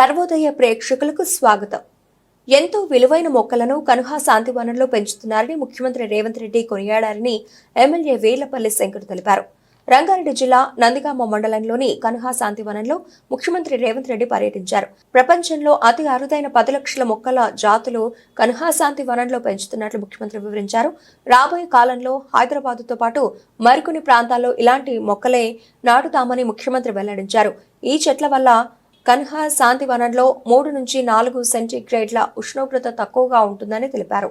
సర్వోదయ ప్రేక్షకులకు స్వాగతం. ఎంతో విలువైన మొక్కలను కనుహా శాంతివనంలో పెంచుతున్నారని ముఖ్యమంత్రి రేవంత్ రెడ్డి కొనియాడారని ఎమ్మెల్యే వేలపల్లి శంకర్ తెలిపారు. రంగారెడ్డి జిల్లా నందిగామ మండలంలోని కనుహా శాంతివనంలో ముఖ్యమంత్రి రేవంత్ రెడ్డి పర్యటించారు. ప్రపంచంలో అతి అరుదైన పది లక్షల మొక్కల జాతులు కనుహా శాంతి వనంలో పెంచుతున్నట్లు ముఖ్యమంత్రి వివరించారు. రాబోయే కాలంలో హైదరాబాద్తో పాటు మరికొన్ని ప్రాంతాల్లో ఇలాంటి మొక్కలే నాటుతామని ముఖ్యమంత్రి వెల్లడించారు. ఈ చెట్ల వల్ల కన్హా శాంతివనంలో మూడు నుంచి నాలుగు సెంటీగ్రేడ్ల ఉష్ణోగ్రత తక్కువగా ఉంటుందని తెలిపారు.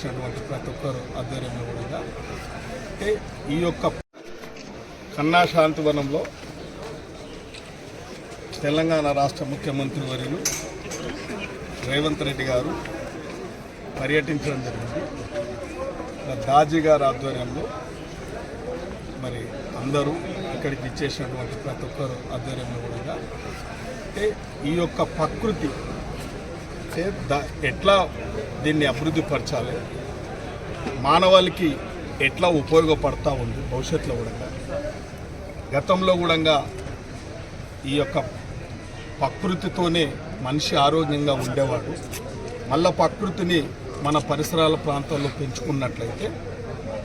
చేసినటువంటి ప్రతి ఒక్కరు ఆధ్వర్యంలో కూడా అంటే ఈ యొక్క కన్నా శాంతివనంలో తెలంగాణ రాష్ట్ర ముఖ్యమంత్రి వర్యులు రేవంత్ రెడ్డి గారు పర్యటించడం జరిగింది. దాజీ గారి ఆధ్వర్యంలో మరి అందరూ ఇక్కడికి ఇచ్చేసినటువంటి ప్రతి ఒక్కరు ఆధ్వర్యంలో కూడా అంటే ఈ యొక్క ప్రకృతి అంటే ఎట్లా దీన్ని అభివృద్ధి పరచాలి? మానవాళికి ఎట్లా ఉపయోగపడతా ఉంది భవిష్యత్తులో కూడా? గతంలో కూడా ఈ యొక్క ప్రకృతితోనే మనిషి ఆరోగ్యంగా ఉండేవాడు. మళ్ళా ప్రకృతిని మన పరిసరాల ప్రాంతాల్లో పెంచుకున్నట్లయితే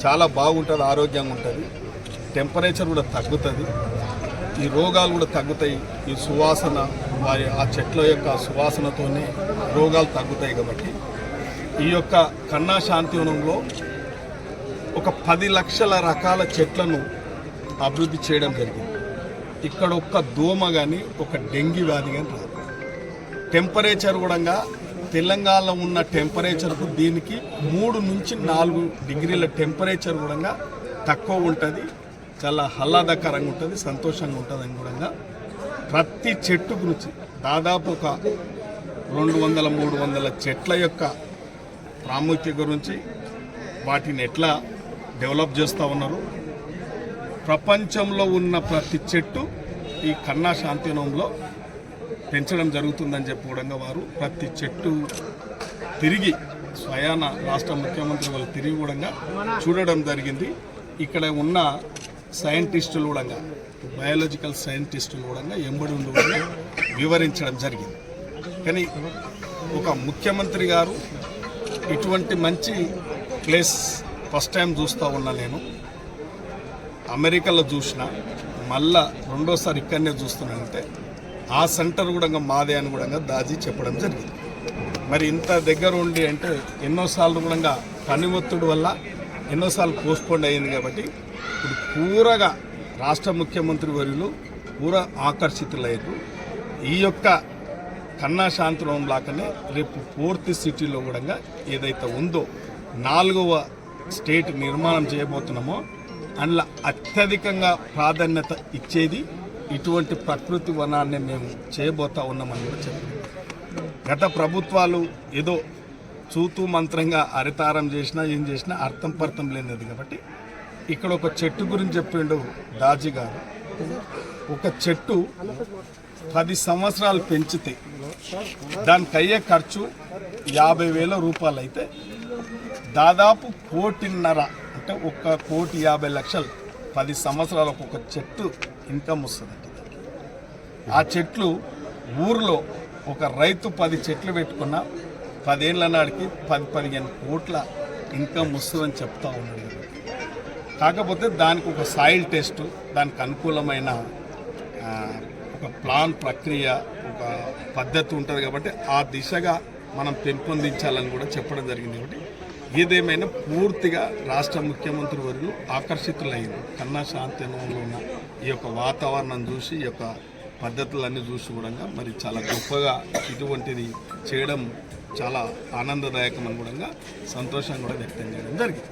చాలా బాగుంటుంది ఆరోగ్యంగా ఉంటుంది. టెంపరేచర్ కూడా తగ్గుతుంది. ఈ రోగాలు కూడా తగ్గుతాయి. ఈ సువాసన వారి ఆ చెట్ల యొక్క సువాసనతోనే రోగాలు తగ్గుతాయి కాబట్టి ఈ యొక్క కన్నా శాంతివనంలో ఒక పది లక్షల రకాల చెట్లను అభివృద్ధి చేయడం జరిగింది. ఇక్కడ ఒక్క దోమ కానీ ఒక డెంగ్యూ వ్యాధి కానీ రాదు. టెంపరేచర్ కూడా తెలంగాణలో ఉన్న టెంపరేచర్కు దీనికి మూడు నుంచి నాలుగు డిగ్రీల టెంపరేచర్ కూడా తక్కువ ఉంటుంది. చాలా ఆహ్లాదకరంగా ఉంటుంది సంతోషంగా ఉంటుంది కూడా ప్రతి చెట్టు గురించి దాదాపు ఒక రెండు వందల మూడు వందల చెట్ల యొక్క ప్రాముఖ్యత గురించి వాటిని ఎట్లా డెవలప్ చేస్తూ ఉన్నారు. ప్రపంచంలో ఉన్న ప్రతి చెట్టు ఈ కన్నా శాంతినంలో పెంచడం జరుగుతుందని చెప్పుకోవడంగా వారు ప్రతి చెట్టు తిరిగి స్వయాన రాష్ట్ర ముఖ్యమంత్రి వాళ్ళు తిరిగి కూడా చూడడం జరిగింది. ఇక్కడ ఉన్న సైంటిస్టులు కూడా బయాలజికల్ సైంటిస్టులు కూడా ఎంబడి ఉండి కూడా వివరించడం జరిగింది. కానీ ఒక ముఖ్యమంత్రి గారు ఇటువంటి మంచి ప్లేస్ ఫస్ట్ టైం చూస్తూ ఉన్నా నేను. అమెరికాలో చూసిన మళ్ళా రెండోసారి ఇక్కడనే చూస్తున్నానంటే ఆ సెంటర్ కూడా మాదే అని కూడా దాజీ చెప్పడం జరిగింది. మరి ఇంత దగ్గర ఉండి అంటే ఎన్నోసార్లు కూడా పని ఒత్తిడి వల్ల ఎన్నోసార్లు పోస్ట్పోండ్ అయింది కాబట్టి ఇప్పుడు పూరగా రాష్ట్ర ముఖ్యమంత్రి వర్యులు పూర ఆకర్షితులయ్యారు. ఈ యొక్క కన్నా శాంతిలోం లాగానే రేపు పూర్తి సిటీలో కూడా ఏదైతే ఉందో నాలుగవ స్టేట్ నిర్మాణం చేయబోతున్నామో అందులో అత్యధికంగా ప్రాధాన్యత ఇచ్చేది ఇటువంటి ప్రకృతి వనాన్ని మేము చేయబోతా ఉన్నామని కూడా చెప్పారు. గత ప్రభుత్వాలు ఏదో చూతూ మంత్రంగా హరితారం చేసినా ఏం చేసినా అర్థం పర్థం లేనిది కాబట్టి ఇక్కడ ఒక చెట్టు గురించి చెప్పిండు దాజీ గారు. ఒక చెట్టు పది సంవత్సరాలు పెంచితే దానికి అయ్యే ఖర్చు యాభై వేల రూపాయలు అయితే దాదాపు కోటిన్నర అంటే ఒక కోటి యాభై లక్షలు పది సంవత్సరాలకు ఒక చెట్టు ఇన్కమ్ వస్తుందండి ఆ చెట్లు ఊర్లో ఒక రైతు పది చెట్లు పెట్టుకున్న పదేళ్ళ నాటికి పది పదిహేను కోట్ల ఇన్కమ్ వస్తుందని చెప్తా ఉన్నాడు. కాకపోతే దానికి ఒక సాయిల్ టెస్ట్ దానికి అనుకూలమైన ఒక ప్లాన్ ప్రక్రియ ఒక పద్ధతి ఉంటుంది కాబట్టి ఆ దిశగా మనం పెంపొందించాలని కూడా చెప్పడం జరిగింది కాబట్టి ఏదేమైనా పూర్తిగా రాష్ట్ర ముఖ్యమంత్రి వర్యులు ఆకర్షితులైంది కన్నా శాంతివనంలో ఉన్న ఈ యొక్క వాతావరణం చూసి ఈ యొక్క పద్ధతులన్నీ చూసి కూడా మరి చాలా గొప్పగా ఇటువంటిది చేయడం చాలా ఆనందదాయకం అని కూడా సంతోషం కూడా వ్యక్తం చేయడం జరిగింది.